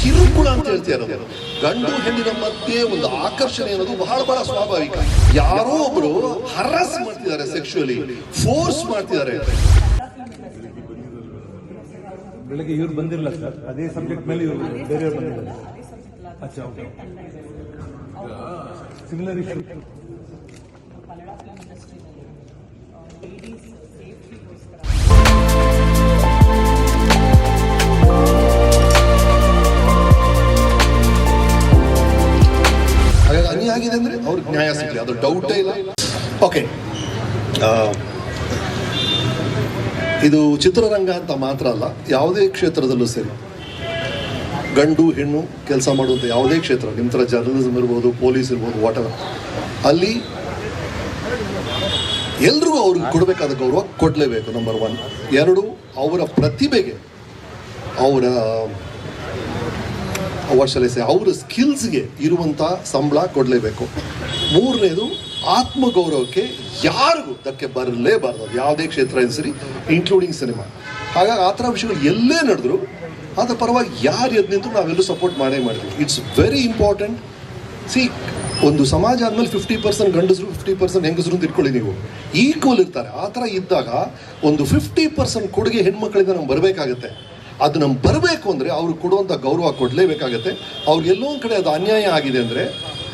ಕಿರುಕುಳ ಅಂತ ಹೇಳ್ತಾ ಇರೋದು ಗಂಡು ಹೆಣ್ಣಿನ ಮಧ್ಯೆ ಒಂದು ಆಕರ್ಷಣೆ ಅನ್ನೋದು ಬಹಳ ಬಹಳ ಸ್ವಾಭಾವಿಕ. ಯಾರೋ ಒಬ್ರು ಹರಸ್ ಮಾಡ್ತಿದ್ದಾರೆ ಸೆಕ್ಷುಯಲಿ ಫೋರ್ಸ್ ಮಾಡ್ತಿದ್ದಾರೆ. ಬೆಳಗ್ಗೆ ಇವ್ರು ಬಂದಿರಲ್ಲ ಸರ್. ಅದೇ ಸಬ್ಜೆಕ್ಟ್ ಮೇಲೆ ಇವರು ಬೇರೆಯವ್ರು ಬಂದಿದ್ದಾರೆ. ಅಚ್ಚಾ okay similar issue Kannada film ಇಂಡಸ್ಟ್ರಿನಲ್ಲಿ ಅದು ಡೌಟೇ ಇಲ್ಲ ಓಕೆ ಇದು ಚಿತ್ರರಂಗ ಅಂತ ಮಾತ್ರ ಅಲ್ಲ, ಯಾವುದೇ ಕ್ಷೇತ್ರದಲ್ಲೂ ಸರಿ. ಗಂಡು, ಹೆಣ್ಣು ಕೆಲಸ ಮಾಡುವಂಥ ಯಾವುದೇ ಕ್ಷೇತ್ರ ನಿಮ್ಮ ಥರ ಜರ್ನಲಿಸಮ್ ಇರ್ಬೋದು ಪೊಲೀಸ್ ಇರ್ಬೋದು ವಾಟರ್ ಅಲ್ಲಿ ಎಲ್ರಿಗೂ ಅವ್ರಿಗೆ ಕೊಡಬೇಕಾದ ಗೌರವ ಕೊಡಲೇಬೇಕು ನಂಬರ್ ಒನ್ ಎರಡು, ಅವರ ಪ್ರತಿಭೆಗೆ ಅವರ ವರ್ಷಲಿಸಿ ಅವರ ಸ್ಕಿಲ್ಸ್ಗೆ ಇರುವಂಥ ಸಂಬಳ ಕೊಡಲೇಬೇಕು. ಮೂರನೇದು ಆತ್ಮಗೌರವಕ್ಕೆ ಯಾರಿಗೂ ಧಕ್ಕೆ ಬರಲೇಬಾರ್ದು. ಯಾವುದೇ ಕ್ಷೇತ್ರ ಸರಿ ಇನ್ಕ್ಲೂಡಿಂಗ್ ಸಿನಿಮಾ ಹಾಗಾಗಿ ಆ ಥರ ವಿಷಯಗಳು ಎಲ್ಲೇ ನಡೆದ್ರು ಅದರ ಪರವಾಗಿ ಯಾರು ಎದ್ದು ನಿಂತು ನಾವೆಲ್ಲೂ ಸಪೋರ್ಟ್ ಮಾಡೇ ಮಾಡ್ತೀವಿ ಇಟ್ಸ್ ವೆರಿ ಇಂಪಾರ್ಟೆಂಟ್ ಸಿ ಒಂದು ಸಮಾಜ ಆದಮೇಲೆ ಫಿಫ್ಟಿ ಪರ್ಸೆಂಟ್ ಗಂಡಸರು ಫಿಫ್ಟಿ ಪರ್ಸೆಂಟ್ ಹೆಂಗಸರು ಅಂತ ಇಟ್ಕೊಳ್ಳಿ ನೀವು. ಈಕ್ವಲ್ ಇರ್ತಾರೆ. ಆ ಥರ ಇದ್ದಾಗ ಒಂದು ಫಿಫ್ಟಿ ಪರ್ಸೆಂಟ್ ಕೊಡುಗೆ ಹೆಣ್ಮಕ್ಳಿಂದ ನಮ್ಗೆ ಬರಬೇಕಾಗತ್ತೆ. ಅದು ನಮ್ಗೆ ಬರಬೇಕು ಅಂದರೆ ಅವ್ರಿಗೆ ಕೊಡುವಂಥ ಗೌರವ ಕೊಡಲೇಬೇಕಾಗತ್ತೆ. ಅವ್ರಿಗೆ ಎಲ್ಲೋ ಒಂದು ಕಡೆ ಅದು ಅನ್ಯಾಯ ಆಗಿದೆ ಅಂದರೆ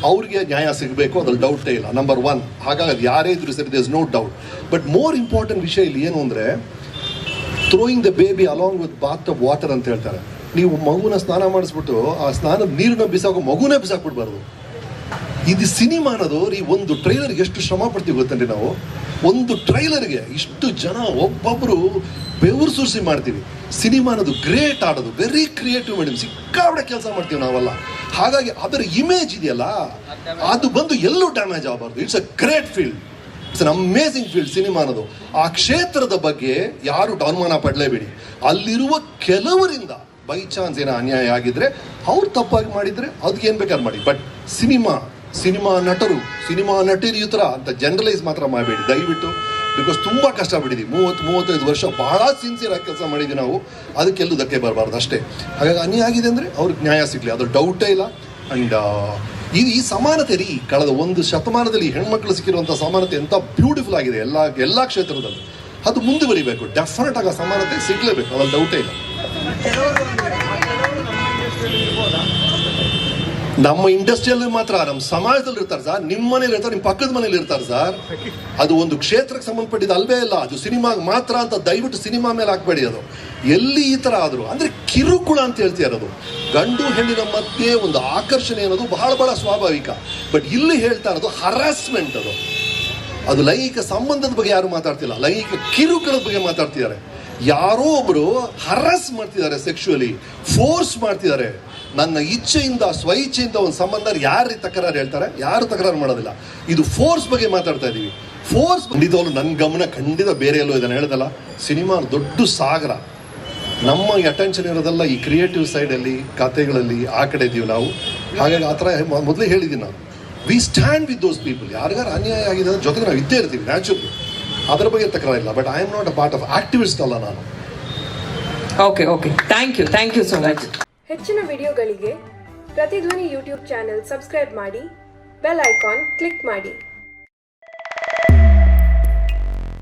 ಅವ್ರಿಗೆ ನ್ಯಾಯ ಸಿಗಬೇಕು, ಅದ್ರಲ್ಲಿ ಡೌಟೇ ಇಲ್ಲ. ನಂಬರ್ ಒನ್ ಹಾಗಾಗಿ ಯಾರೇ ಇದ್ರು ಸರಿ there's no doubt but more important ವಿಷಯ ಇಲ್ಲಿ ಏನು ಅಂದರೆ throwing the baby along with bath of water ಅಂತ ಹೇಳ್ತಾರೆ. ನೀವು ಮಗುನ ಸ್ನಾನ ಮಾಡಿಸ್ಬಿಟ್ಟು ಆ ಸ್ನಾನದ ನೀರನ್ನ ಬಿಸಾಕೋ ಮಗುನೇ ಬಿಸಾಕ್ಬಿಡ್ಬಾರ್ದು. ಇದು ಸಿನಿಮಾ ಅನ್ನೋದು, ರೀ, ಒಂದು ಟ್ರೈಲರ್ಗೆ ಎಷ್ಟು ಶ್ರಮ ಪಡ್ತೀವಿ ಗೊತ್ತೇನ್ರಿ ನಾವು? ಒಂದು ಟ್ರೈಲರ್ಗೆ ಇಷ್ಟು ಜನ ಒಬ್ಬೊಬ್ಬರು ಬೆವರು ಸುರಿಸಿ ಮಾಡ್ತೀವಿ. ಸಿನಿಮಾ ಅನ್ನೋದು ಗ್ರೇಟ್ ಆಡೋದು ವೆರಿ ಕ್ರಿಯೇಟಿವ್ ಮೇಡಮ್ ಸಿಕ್ಕಾಬಡೆ ಕೆಲಸ ಮಾಡ್ತೀವಿ ನಾವೆಲ್ಲ. ಹಾಗಾಗಿ ಅದರ ಇಮೇಜ್ ಇದೆಯಲ್ಲ, ಅದು ಬಂದು ಎಲ್ಲೂ ಡ್ಯಾಮೇಜ್ ಆಗಬಾರ್ದು. It's a great field it's an amazing field cinema ಅನ್ನೋದು. ಆ ಕ್ಷೇತ್ರದ ಬಗ್ಗೆ ಯಾರು ಅನುಮಾನ ಪಡಲೇಬೇಡಿ. ಅಲ್ಲಿರುವ ಕೆಲವರಿಂದ ಬೈ ಚಾನ್ಸ್ ಏನೋ ಅನ್ಯಾಯ ಆಗಿದ್ರೆ, ಅವ್ರು ತಪ್ಪಾಗಿ ಮಾಡಿದ್ರೆ ಅದಕ್ಕೆ ಏನು ಬೇಕಾದ್ರೆ ಮಾಡಿ. ಬಟ್ ಸಿನಿಮಾ ಸಿನಿಮಾ ನಟರು, ಸಿನಿಮಾ ನಟಿರು ಥರ ಅಂತ ಜನರಲೈಸ್ ಮಾತ್ರ ಮಾಡಬೇಡಿ, ದಯವಿಟ್ಟು. ಬಿಕಾಸ್ ತುಂಬ ಕಷ್ಟಪಟ್ಟಿದ್ದೀವಿ. ಮೂವತ್ತು, ಮೂವತ್ತೈದು ವರ್ಷ ಬಹಳ ಸಿನ್ಸಿಯರ್ ಆಗಿ ಕೆಲಸ ಮಾಡಿದ್ದೀವಿ ನಾವು. ಅದಕ್ಕೆಲ್ಲೂ ಧಕ್ಕೆ ಬರಬಾರ್ದು ಅಷ್ಟೇ. ಹಾಗಾಗಿ ಅನ್ಯಾಯ ಆಗಿದೆ ಅಂದರೆ ಅವ್ರಿಗೆ ನ್ಯಾಯ ಸಿಗಲಿ. ಅದು ಡೌಟೇ ಇಲ್ಲ. ಆ್ಯಂಡ್ ಇದು ಈ ಸಮಾನತೆ ರೀ. ಕಳೆದ ಒಂದು ಶತಮಾನದಲ್ಲಿ ಹೆಣ್ಮಕ್ಳು ಸಿಕ್ಕಿರುವಂಥ ಸಮಾನತೆ ಎಂಥ ಬ್ಯೂಟಿಫುಲ್ ಆಗಿದೆ. ಎಲ್ಲ ಎಲ್ಲ ಕ್ಷೇತ್ರದಲ್ಲಿ. ಅದು ಮುಂದುವರಿಬೇಕು. ಡೆಫಿನೆಟ್ ಆಗಿ ಸಮಾನತೆ ಸಿಗಲೇಬೇಕು. ಅದ್ರಲ್ಲಿ ಡೌಟೇ ಇಲ್ಲ. ನಮ್ಮ ಇಂಡಸ್ಟ್ರಿಯಲ್ಲಿ ಮಾತ್ರ ನಮ್ಮ ಸಮಾಜದಲ್ಲಿ ಇರ್ತಾರೆ ಸರ್ ನಿಮ್ಮ ಮನೇಲಿ ಇರ್ತಾರೆ ನಿಮ್ಮ ಪಕ್ಕದ ಮನೇಲಿ ಇರ್ತಾರೆ ಸರ್ ಅದು ಒಂದು ಕ್ಷೇತ್ರಕ್ಕೆ ಸಂಬಂಧಪಟ್ಟಿದ್ದು ಅಲ್ವೇ ಇಲ್ಲ ಅದು ಸಿನಿಮಾಗೆ ಮಾತ್ರ ಅಂತ ದಯವಿಟ್ಟು ಸಿನಿಮಾ ಮೇಲೆ ಹಾಕ್ಬೇಡಿ ಅದು. ಎಲ್ಲಿ ಈ ಥರ ಆದರೂ. ಅಂದರೆ ಕಿರುಕುಳ ಅಂತ ಹೇಳ್ತಾ ಇರೋದು. ಗಂಡು ಹೆಣ್ಣಿನ ಮಧ್ಯೆ ಒಂದು ಆಕರ್ಷಣೆ ಅನ್ನೋದು ಬಹಳ ಬಹಳ ಸ್ವಾಭಾವಿಕ. ಬಟ್ ಇಲ್ಲಿ ಹೇಳ್ತಾ ಇರೋದು ಹರಾಸ್ಮೆಂಟ್ ಅದು. ಅದು ಲೈಂಗಿಕ ಸಂಬಂಧದ ಬಗ್ಗೆ ಯಾರು ಮಾತಾಡ್ತಿಲ್ಲ. ಲೈಂಗಿಕ ಕಿರುಕುಳದ ಬಗ್ಗೆ ಮಾತಾಡ್ತಿದ್ದಾರೆ. ಯಾರೋ ಒಬ್ರು ಹರಸ್ ಮಾಡ್ತಿದ್ದಾರೆ ಸೆಕ್ಷುವಲಿ ಫೋರ್ಸ್ ಮಾಡ್ತಿದ್ದಾರೆ. ನನ್ನ ಇಚ್ಛೆಯಿಂದ ಸ್ವ ಇಚ್ಛೆಯಿಂದ ಒಂದು ಸಂಬಂಧ ಯಾರು ತಕರಾರು ಹೇಳ್ತಾರೆ? ಯಾರು ತಕರಾರು ಮಾಡೋದಿಲ್ಲ. ಇದು ಫೋರ್ಸ್ ಬಗ್ಗೆ ಮಾತಾಡ್ತಾ ಇದ್ದೀವಿ ಫೋರ್ಸ್ ಖಂಡಿತವಾಗ್ಲು ನನ್ನ ಗಮನ ಖಂಡಿತ ಬೇರೆ ಎಲ್ಲೋ ಇದನ್ನು ಹೇಳ್ದಲ್ಲ ಸಿನಿಮಾ ದೊಡ್ಡ ಸಾಗರ. ನಮ್ಮ ಅಟೆನ್ಷನ್ ಇರೋದೆಲ್ಲ ಈ ಕ್ರಿಯೇಟಿವ್ ಸೈಡಲ್ಲಿ ಕಥೆಗಳಲ್ಲಿ, ಆ ಕಡೆ ಇದ್ದೀವಿ ನಾವು. ಹಾಗಾಗಿ ಆ ಥರ ಮೊದಲೇ ಹೇಳಿದ್ದೀನಿ ನಾವು we stand with those people ಯಾರಿಗಾರು ಅನ್ಯಾಯ ಆಗಿದೆ ಜೊತೆಗೆ ನಾವು ಇದ್ದೇ ಇರ್ತೀವಿ ನ್ಯಾಚುರಲಿ ಅದರ ಬಗ್ಗೆ ತಕರಾರಿಲ್ಲ but I am not a part of activist ಅಲ್ಲ ನಾನು. Okay okay thank you thank you so much ಹೆಚ್ಚಿನ ವಿಡಿಯೋಗಳಿಗೆ ಪ್ರತಿಧ್ವನಿ ಯೂಟ್ಯೂಬ್ ಚಾನೆಲ್ ಸಬ್ಸ್ಕ್ರೈಬ್ ಮಾಡಿ ಬೆಲ್ ಐಕಾನ್ ಕ್ಲಿಕ್ ಮಾಡಿ.